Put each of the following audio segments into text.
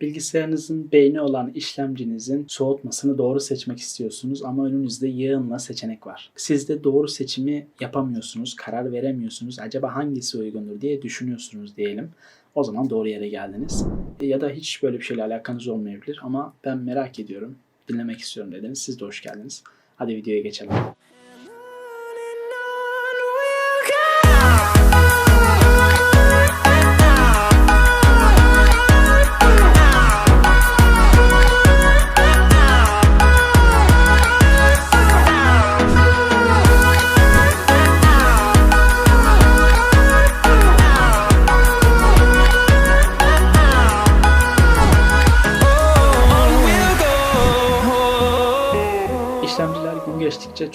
Bilgisayarınızın beyni olan işlemcinizin soğutmasını doğru seçmek istiyorsunuz ama önünüzde yığınla seçenek var. Siz de doğru seçimi yapamıyorsunuz, karar veremiyorsunuz. Acaba hangisi uygundur diye düşünüyorsunuz diyelim. O zaman doğru yere geldiniz. Ya da hiç böyle bir şeyle alakanız olmayabilir ama ben merak ediyorum, dinlemek istiyorum dediniz. Siz de hoş geldiniz. Hadi videoya geçelim.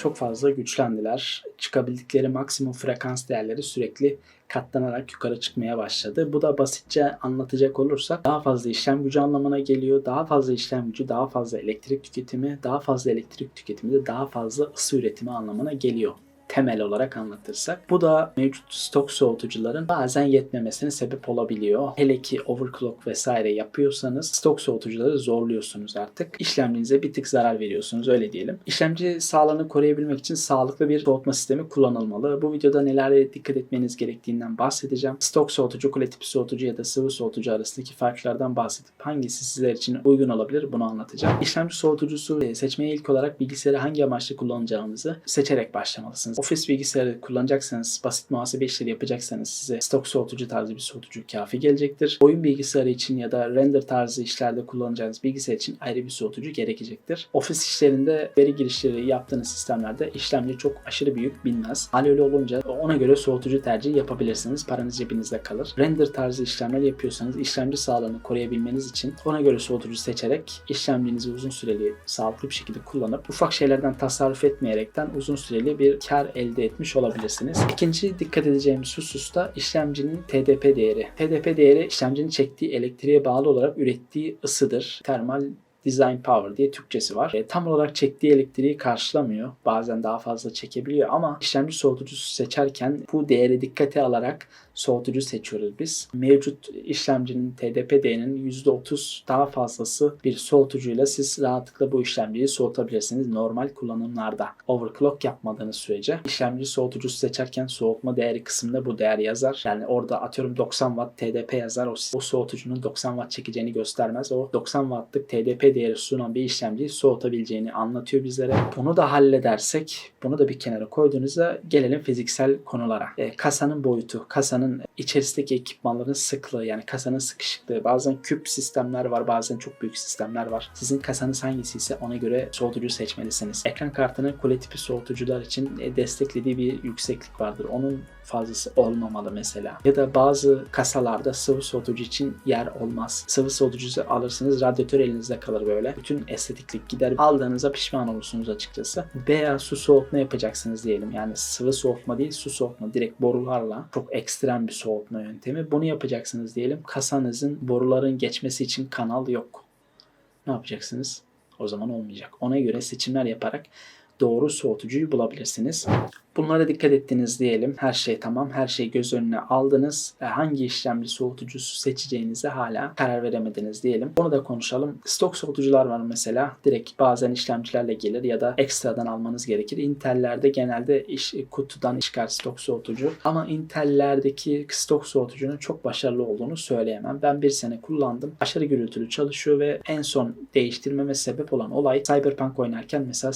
Çok fazla güçlendiler. Çıkabildikleri maksimum frekans değerleri sürekli katlanarak yukarı çıkmaya başladı. Bu da basitçe anlatacak olursak daha fazla işlem gücü anlamına geliyor. Daha fazla işlem gücü, daha fazla elektrik tüketimi, daha fazla elektrik tüketimi de daha fazla ısı üretimi anlamına geliyor temel olarak anlatırsak. Bu da mevcut stok soğutucuların bazen yetmemesine sebep olabiliyor. Hele ki overclock vesaire yapıyorsanız stok soğutucuları zorluyorsunuz artık. İşlemcinize bir tık zarar veriyorsunuz öyle diyelim. İşlemci sağlığını koruyabilmek için sağlıklı bir soğutma sistemi kullanılmalı. Bu videoda nelere dikkat etmeniz gerektiğinden bahsedeceğim. Stok soğutucu, kule tipi soğutucu ya da sıvı soğutucu arasındaki farklardan bahsedip hangisi sizler için uygun olabilir bunu anlatacağım. İşlemci soğutucusu seçmeye ilk olarak bilgisayarı hangi amaçla kullanacağınızı seçerek başlamalısınız. Ofis bilgisayarı kullanacaksanız, basit muhasebe işleri yapacaksanız size stok soğutucu tarzı bir soğutucu kafi gelecektir. Oyun bilgisayarı için ya da render tarzı işlerde kullanacağınız bilgisayar için ayrı bir soğutucu gerekecektir. Ofis işlerinde veri girişleri yaptığınız sistemlerde işlemci çok aşırı büyük binmez. Hal öyle olunca ona göre soğutucu tercih yapabilirsiniz. Paranız cebinizde kalır. Render tarzı işlemler yapıyorsanız işlemci sağlığını koruyabilmeniz için ona göre soğutucu seçerek işlemcinizi uzun süreli sağlıklı bir şekilde kullanıp ufak şeylerden tasarruf etmeyerekten uzun süreli bir kar elde etmiş olabilirsiniz. İkinci dikkat edeceğimiz husus da işlemcinin TDP değeri. TDP değeri işlemcinin çektiği elektriğe bağlı olarak ürettiği ısıdır. Termal Design Power diye Türkçesi var. E, tam olarak çektiği elektriği karşılamıyor. Bazen daha fazla çekebiliyor ama işlemci soğutucusu seçerken bu değeri dikkate alarak soğutucu seçiyoruz biz. Mevcut işlemcinin TDP değerinin %30 daha fazlası bir soğutucuyla siz rahatlıkla bu işlemciyi soğutabilirsiniz normal kullanımlarda. Overclock yapmadığınız sürece. İşlemci soğutucusu seçerken soğutma değeri kısmında bu değer yazar. Yani orada atıyorum 90 watt TDP yazar. O, o soğutucunun 90 watt çekeceğini göstermez. O 90 wattlık TDP değeri sunan bir işlemciyi soğutabileceğini anlatıyor bizlere. Bunu da halledersek, bunu da bir kenara koyduğunuzda gelelim fiziksel konulara. E, kasanın boyutu, kasanın içerisindeki ekipmanların sıklığı yani kasanın sıkışıklığı. Bazen küp sistemler var, bazen çok büyük sistemler var. Sizin kasanız hangisi ise ona göre soğutucu seçmelisiniz. Ekran kartının kule tipi soğutucular için e, desteklediği bir yükseklik vardır. Onun fazlası olmamalı mesela. Ya da bazı kasalarda sıvı soğutucu için yer olmaz. Sıvı soğutucusu alırsınız radyatör elinizde kalır böyle. Bütün estetiklik gider. Aldığınıza pişman olursunuz açıkçası. Veya su soğutma yapacaksınız diyelim. Yani sıvı soğutma değil su soğutma. Direkt borularla çok ekstrem bir soğutma yöntemi. Bunu yapacaksınız diyelim. Kasanızın boruların geçmesi için kanal yok. Ne yapacaksınız? O zaman olmayacak. Ona göre seçimler yaparak doğru soğutucuyu bulabilirsiniz. Bunlara dikkat ettiniz diyelim. Her şey tamam. Her şeyi göz önüne aldınız. E, hangi işlemci soğutucusu seçeceğinize hala karar veremediniz diyelim. Onu da konuşalım. Stok soğutucular var mesela. Direkt bazen işlemcilerle gelir ya da ekstradan almanız gerekir. Intel'lerde genelde iş, kutudan çıkar stok soğutucu. Ama Intel'lerdeki stok soğutucunun çok başarılı olduğunu söyleyemem. Ben bir sene kullandım. Aşırı gürültülü çalışıyor ve en son değiştirmeme sebep olan olay Cyberpunk oynarken mesela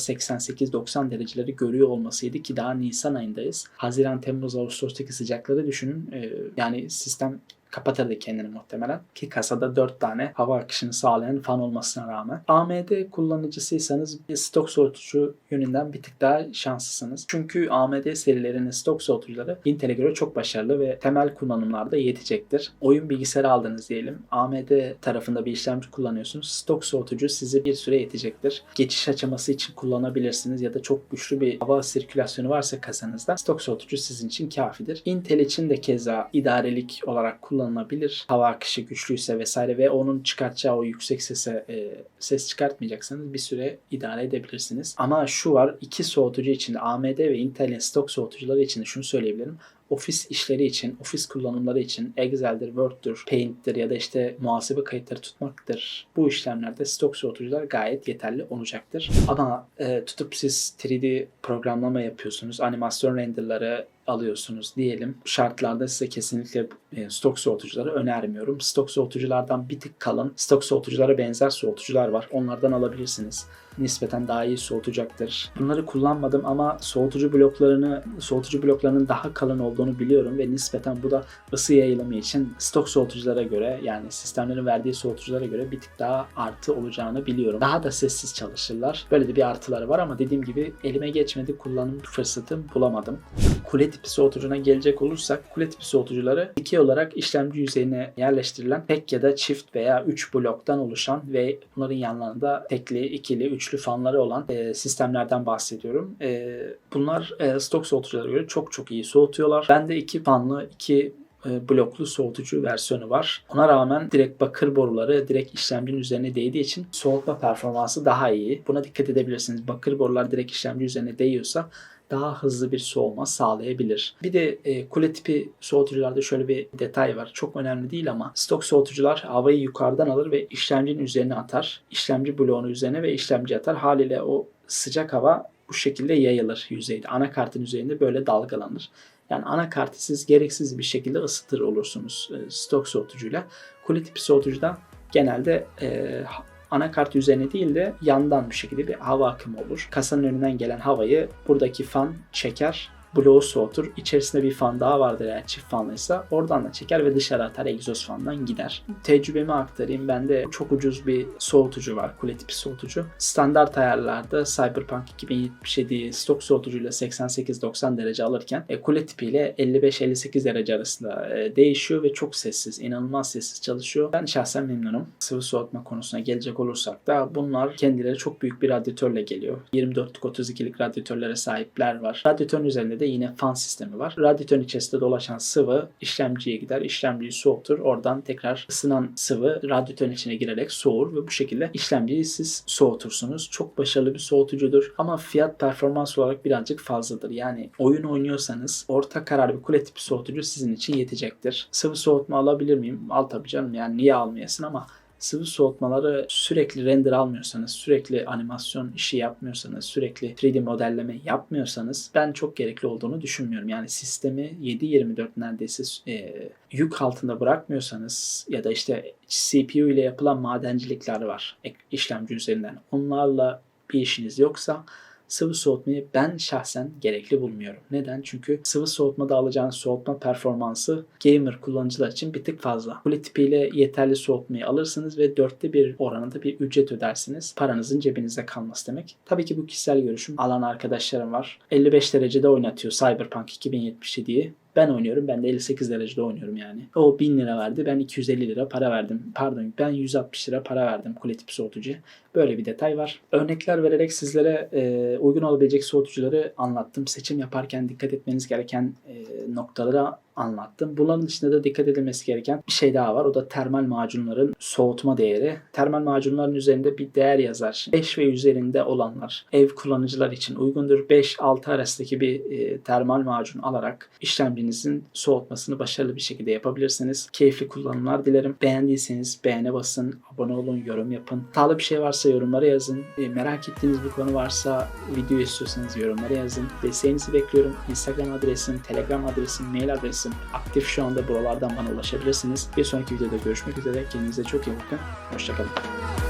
88-90 dereceleri görüyor olmasıydı ki daha Nisan ayındayız. Haziran, Temmuz, Ağustos'taki sıcakları düşünün. Ee, yani sistem kapatırdı kendini muhtemelen. Ki kasada 4 tane hava akışını sağlayan fan olmasına rağmen. AMD kullanıcısıysanız stok soğutucu yönünden bir tık daha şanslısınız. Çünkü AMD serilerinin stok soğutucuları Intel'e göre çok başarılı ve temel kullanımlarda yetecektir. Oyun bilgisayarı aldınız diyelim. AMD tarafında bir işlemci kullanıyorsunuz. Stok soğutucu sizi bir süre yetecektir. Geçiş aşaması için kullanabilirsiniz ya da çok güçlü bir hava sirkülasyonu varsa kasanızda stok soğutucu sizin için kafidir. Intel için de keza idarelik olarak kullanılabilir kullanılabilir. Hava akışı güçlüyse vesaire ve onun çıkartacağı o yüksek sese e, ses çıkartmayacaksanız bir süre idare edebilirsiniz. Ama şu var iki soğutucu için AMD ve Intel'in stok soğutucuları için şunu söyleyebilirim. ofis işleri için, ofis kullanımları için Excel'dir, Word'dur, Paint'tir ya da işte muhasebe kayıtları tutmaktır. Bu işlemlerde stok soğutucular gayet yeterli olacaktır. Ama e, tutup siz 3D programlama yapıyorsunuz, animasyon renderları alıyorsunuz diyelim. Şartlarda size kesinlikle e, stok soğutucuları önermiyorum. Stok soğutuculardan bir tık kalın, stok soğutuculara benzer soğutucular var. Onlardan alabilirsiniz. Nispeten daha iyi soğutacaktır. Bunları kullanmadım ama soğutucu bloklarını, soğutucu bloklarının daha kalın olduğunu biliyorum ve nispeten bu da ısı yayılımı için stok soğutuculara göre yani sistemlerin verdiği soğutuculara göre bir tık daha artı olacağını biliyorum. Daha da sessiz çalışırlar. Böyle de bir artıları var ama dediğim gibi elime geçmedi kullanım fırsatı bulamadım. Kule tipi soğutucuna gelecek olursak kule tipi soğutucuları iki olarak işlemci yüzeyine yerleştirilen tek ya da çift veya üç bloktan oluşan ve bunların yanlarında tekli, ikili, üçlü fanları olan e, sistemlerden bahsediyorum. E, bunlar e, stok soğutuculara göre çok çok iyi soğutuyorlar. Bende iki fanlı, iki e, bloklu soğutucu versiyonu var. Ona rağmen direkt bakır boruları direkt işlemcinin üzerine değdiği için soğutma performansı daha iyi. Buna dikkat edebilirsiniz. Bakır borular direkt işlemci üzerine değiyorsa daha hızlı bir soğuma sağlayabilir. Bir de e, kule tipi soğutucularda şöyle bir detay var. Çok önemli değil ama stok soğutucular havayı yukarıdan alır ve işlemcinin üzerine atar. İşlemci bloğunun üzerine ve işlemci atar. Haliyle o sıcak hava bu şekilde yayılır yüzeyde. Anakartın üzerinde böyle dalgalanır. Yani anakartı siz gereksiz bir şekilde ısıtır olursunuz e, stok soğutucuyla. Kule tipi soğutucuda genelde e, anakart üzerine değil de yandan bir şekilde bir hava akımı olur. Kasanın önünden gelen havayı buradaki fan çeker bloğu soğutur. İçerisinde bir fan daha vardır eğer çift fanlıysa. Oradan da çeker ve dışarı atar egzoz fandan gider. Tecrübemi aktarayım. Bende çok ucuz bir soğutucu var. Kule tipi soğutucu. Standart ayarlarda Cyberpunk 2077 stok soğutucuyla 88-90 derece alırken e, kule tipiyle 55-58 derece arasında e, değişiyor ve çok sessiz. inanılmaz sessiz çalışıyor. Ben şahsen memnunum. Sıvı soğutma konusuna gelecek olursak da bunlar kendileri çok büyük bir radyatörle geliyor. 24'lük 32'lik radyatörlere sahipler var. Radyatörün üzerinde de yine fan sistemi var. Radyatörün içerisinde dolaşan sıvı işlemciye gider. İşlemciyi soğutur. Oradan tekrar ısınan sıvı radyatörün içine girerek soğur ve bu şekilde işlemciyi siz soğutursunuz. Çok başarılı bir soğutucudur ama fiyat performans olarak birazcık fazladır. Yani oyun oynuyorsanız orta karar bir kule tipi soğutucu sizin için yetecektir. Sıvı soğutma alabilir miyim? Al tabii canım yani niye almayasın ama sıvı soğutmaları sürekli render almıyorsanız, sürekli animasyon işi yapmıyorsanız, sürekli 3D modelleme yapmıyorsanız ben çok gerekli olduğunu düşünmüyorum. Yani sistemi 7-24 neredeyse e, yük altında bırakmıyorsanız ya da işte CPU ile yapılan madencilikler var işlemci üzerinden. Onlarla bir işiniz yoksa sıvı soğutmayı ben şahsen gerekli bulmuyorum. Neden? Çünkü sıvı soğutmada alacağınız soğutma performansı gamer kullanıcılar için bir tık fazla. Kule tipiyle yeterli soğutmayı alırsınız ve dörtte bir oranında bir ücret ödersiniz. Paranızın cebinizde kalması demek. Tabii ki bu kişisel görüşüm. Alan arkadaşlarım var. 55 derecede oynatıyor Cyberpunk 2077'yi. Ben oynuyorum. Ben de 58 derecede oynuyorum yani. O 1000 lira verdi. Ben 250 lira para verdim. Pardon ben 160 lira para verdim kule tipi soğutucuya. Böyle bir detay var. Örnekler vererek sizlere e, uygun olabilecek soğutucuları anlattım. Seçim yaparken dikkat etmeniz gereken e, noktaları anlattım. Bunların dışında da dikkat edilmesi gereken bir şey daha var. O da termal macunların soğutma değeri. Termal macunların üzerinde bir değer yazar. 5 ve üzerinde olanlar ev kullanıcılar için uygundur. 5-6 arasındaki bir e, termal macun alarak işlemcinizin soğutmasını başarılı bir şekilde yapabilirsiniz. Keyifli kullanımlar dilerim. Beğendiyseniz beğene basın, abone olun, yorum yapın. Hatalı bir şey varsa yorumlara yazın. E, merak ettiğiniz bir konu varsa video istiyorsanız yorumlara yazın. Desteğinizi bekliyorum. Instagram adresim, Telegram adresim, mail adresim aktif şu anda buralardan bana ulaşabilirsiniz. Bir sonraki videoda görüşmek üzere. Kendinize çok iyi bakın. Hoşçakalın.